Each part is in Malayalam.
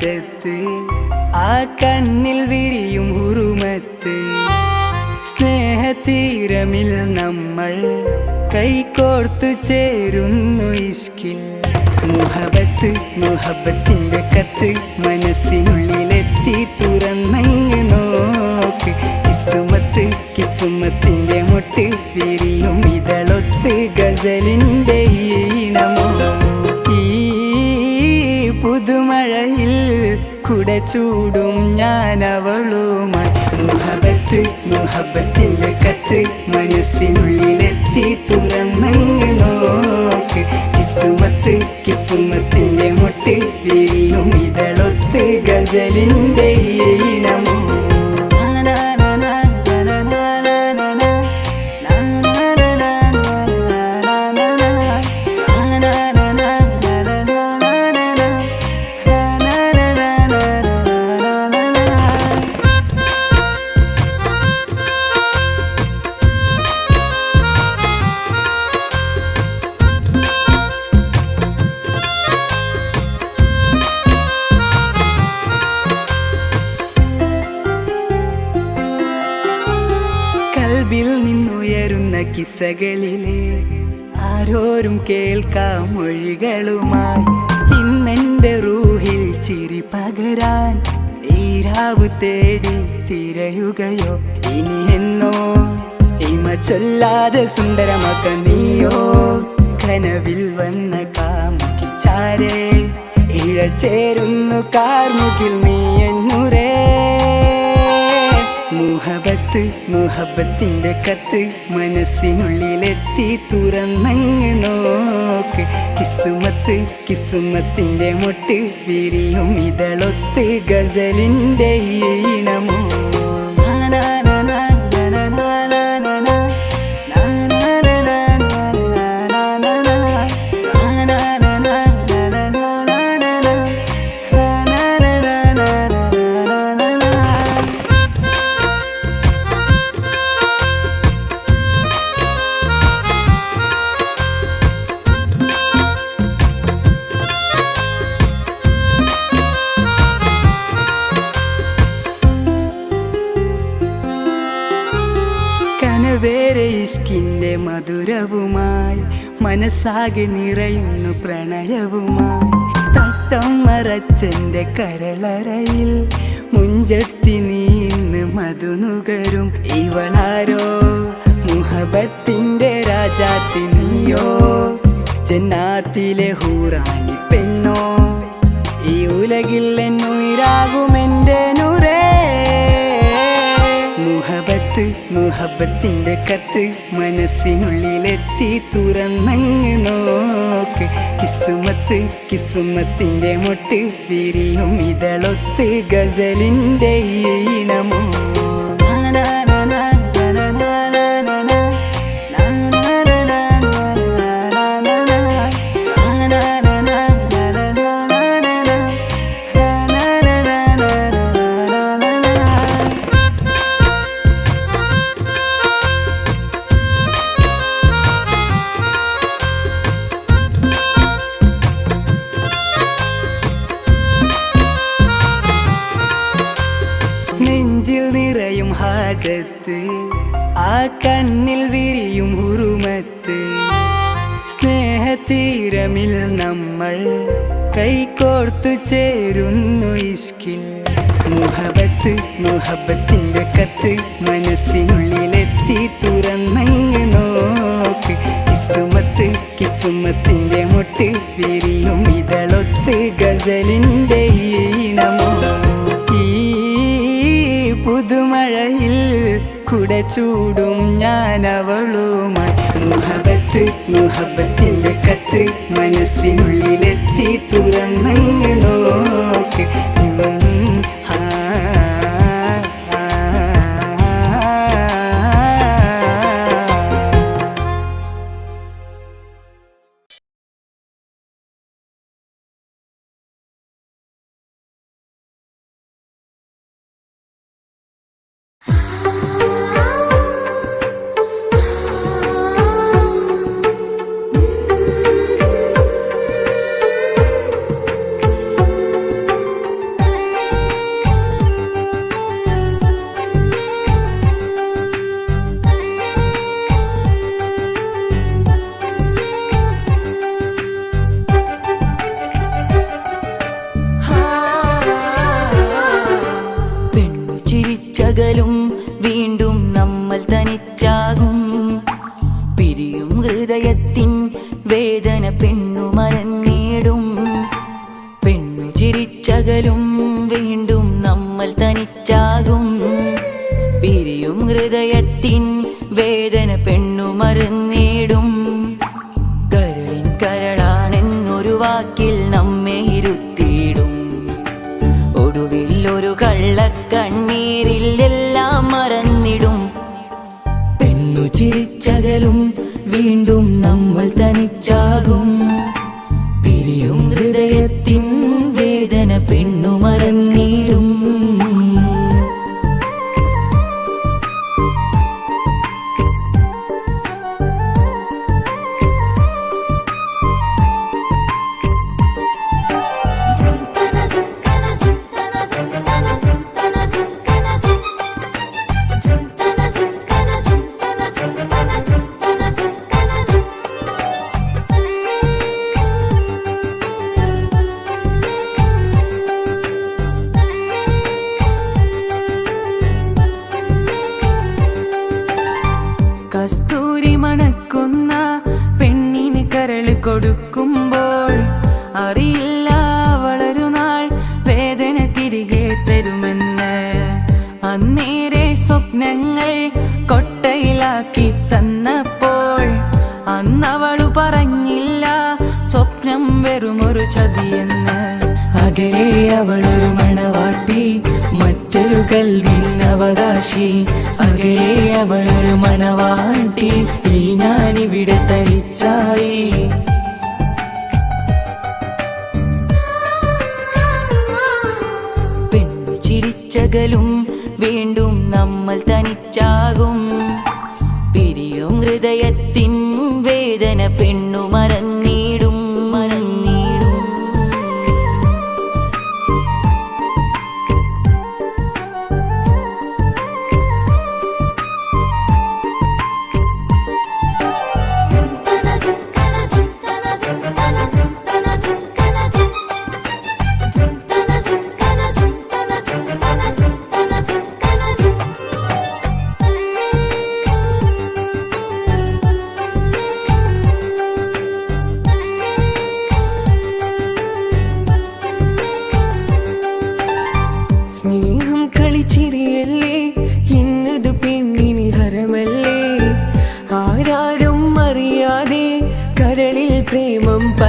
ഹാജത്ത് ആ കണ്ണിൽ വിരിയും ഉറുമത്ത്. സ്നേഹതീരമിൽ നമ്മൾ കൈകോർത്തു ചേരുന്നു ഇഷ്കിൽ മുഹബത്ത് മുഹബത്തിന്റെ കത്ത് മനസ്സിനുള്ളിലെത്തി തുറന്നങ്ങ് നോക്ക്. കിസുമത്ത് കിസുമത്തിന്റെ മുട്ട് വിരിയും ഇതളൊത്ത് ഗസലിന്റെ കുട ചൂടും ഞാൻ അവളുമായി മുഹബത്ത് മുഹബത്തിന്റെ കത്ത് മനസ്സിനുള്ളിലെത്തി തുറന്നങ്ങ് നോക്ക്. കിസുമത്ത് കിസുമത്തിന്റെ മുട്ട് വിരിയും ഇതളൊത്ത് ഗസലിന്റെ ഈണമോ നിന്നുയരുന്ന ആരോരും കേൾക്കാം മൊഴികളുമായി. ഇന്നെന്റെ റൂഹിൽ ചിരി പകരാൻ ഈരാവ് തേടി തിരയുകയോ? ഇനി എന്നോ? ഇമ ചൊല്ലാതെ സുന്ദരമാക്ക നീയോ? കനവിൽ വന്ന കാമുകി ചാരേ ഇഴചേരുന്നു കാർമുക്കിൽ നീ എന്നുരേ. മുഹബത്ത് മുഹബത്തിന്റെ കത്ത് മനസ്സിനുള്ളിലെത്തി തുറന്നങ്ങ് നോക്ക്. കിസുമത്ത് കിസുമത്തിന്റെ മുട്ട് വിരിയും ഇതളൊത്ത് ഗസലിന്റെ ഈണമോ ഇഷ്കിന്റെ മധുരവുമായി മനസ്സാകെ നിറയുന്നു പ്രണയവുമായി. തട്ടം മറച്ചെന്റെ കരളറയിൽ മുഞ്ചത്തി നീന്ന് മധുനുകരും ഇവളാരോ? മുഹബത്തിന്റെ രാജാത്തി നീയോ? ജന്നാത്തിലെ ഹൂറാനി പെണ്ണോ? ഈ ഉലകിൽ എന്നുയിരാകുമെന്റെ നുരേ മുഹബത്ത് മുഹബത്തിന്റെ കത്ത് മനസ്സിനുള്ളിലെത്തി തുറന്നങ്ങ് നോക്ക്. കിസുമത്ത് കിസുമത്തിന്റെ മൊട്ട് വിരിയും ഇതളൊത്ത് ഗസലിന്റെ ഈണമോ? ആ കണ്ണിൽ വിരിയും ഉറുമത്ത്. സ്നേഹതീരമിൽ നമ്മൾ കൈകോർത്തു ചേരുന്നു ഇഷ്കിൽ മുഹബത്ത് മുഹബത്തിന്റെ കത്ത് മനസ്സിനുള്ളിലെത്തി തുറന്നങ്ങ് നോക്ക്. കിസുമത്ത് കിസുമത്തിന്റെ മുട്ട് വിരിയും ഇതളൊത്ത് ഗസലിന്റെ ഈണമോ? ഈ പുതുമഴയിൽ കുട ചൂടും ഞാൻ അവളുമായി മുഹബത്ത് മുഹബത്തിന്റെ കത്ത് മനസ്സിനുള്ളിലെത്തി തുറന്നങ്ങ് നോക്ക്. പെണ്ണു ചിരിച്ചകലും വീണ്ടും നമ്മൾ തനിച്ചാകും. പിരിയും ഹൃദയത്തിൻ വേദന പെണ്ണു മറന്നിടും കൊടുക്കുമ്പോൾ അറിയില്ല വളരുന്നാൾ വേദന തിരികെ തരുമെന്ന്. അന്നേരെ സ്വപ്നങ്ങൾ കൊട്ടയിലാക്കി തന്നപ്പോൾ അന്നവളു പറഞ്ഞില്ല സ്വപ്നം വെറുമൊരു ചതിയെന്ന്. അകലെ അവളൊരു മണവാട്ടി മറ്റൊരു കൽവിൻ അവകാശി അകലെ അവളൊരു മനവാട്ടി ഈ ഞാനിവിടെ തനിച്ചായി. ചിരിച്ചകലും വീണ്ടും നമ്മൾ തനിച്ചാകും. പിരിയും ഹൃദയത്തിൻ വേദന പെണ്ണു മറന്നിടും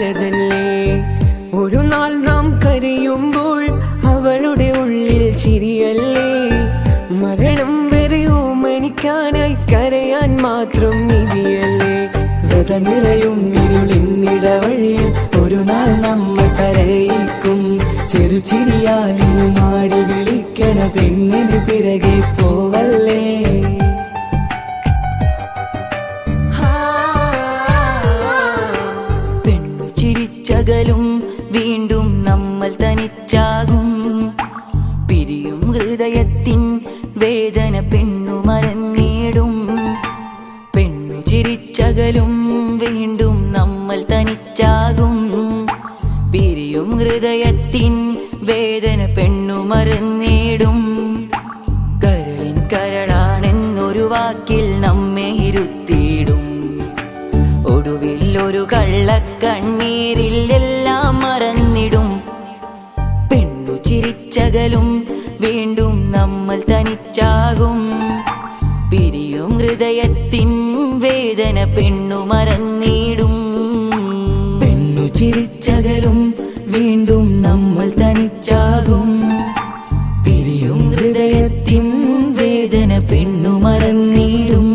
പ്രേമം പലതല്ലേ ഒരു നാൾ നാം കരയുമ്പോൾ അവളുടെ ഉള്ളിൽ ചിരിയല്ലേ. മരണം വരെയോ മനിക്കാനായി കരയാൻ മാത്രം നിധിയല്ലേ. വ്രത നിറയും ഇരുളിന്നിടവഴിയിൽ ഒരു നാൾ നമ്മൾ കരയിക്കും. ചെറുചിരിയാലിനു മാടി വിളിക്കണ പെണ്ണിന് ചിരിച്ചകലും വീണ്ടും നമ്മൾ തനിച്ചാകും. പിരിയും ഹൃദയത്തിൻ വേദന പെണ്ണു മറന്നിടും. കരളിൻ കരളാണെന്നൊരു വാക്കിൽ നമ്മെ ഇരുത്തിയിടും. ഒടുവിൽ ഒരു കള്ളക്കണ്ണീരിൽ എല്ലാം മറന്നിടും. പെണ്ണു ചിരിച്ചകലും വീണ്ടും നമ്മൾ തനിച്ചാകും. ഹൃദയത്തിൻ വേദന പെണ്ണു മറന്നിടും. പെണ്ണു ചിരിച്ചകലും വീണ്ടും നമ്മൾ തനിച്ചാകും. പിരിയും ഹൃദയത്തിൻ വേദന പെണ്ണു മറന്നിടും.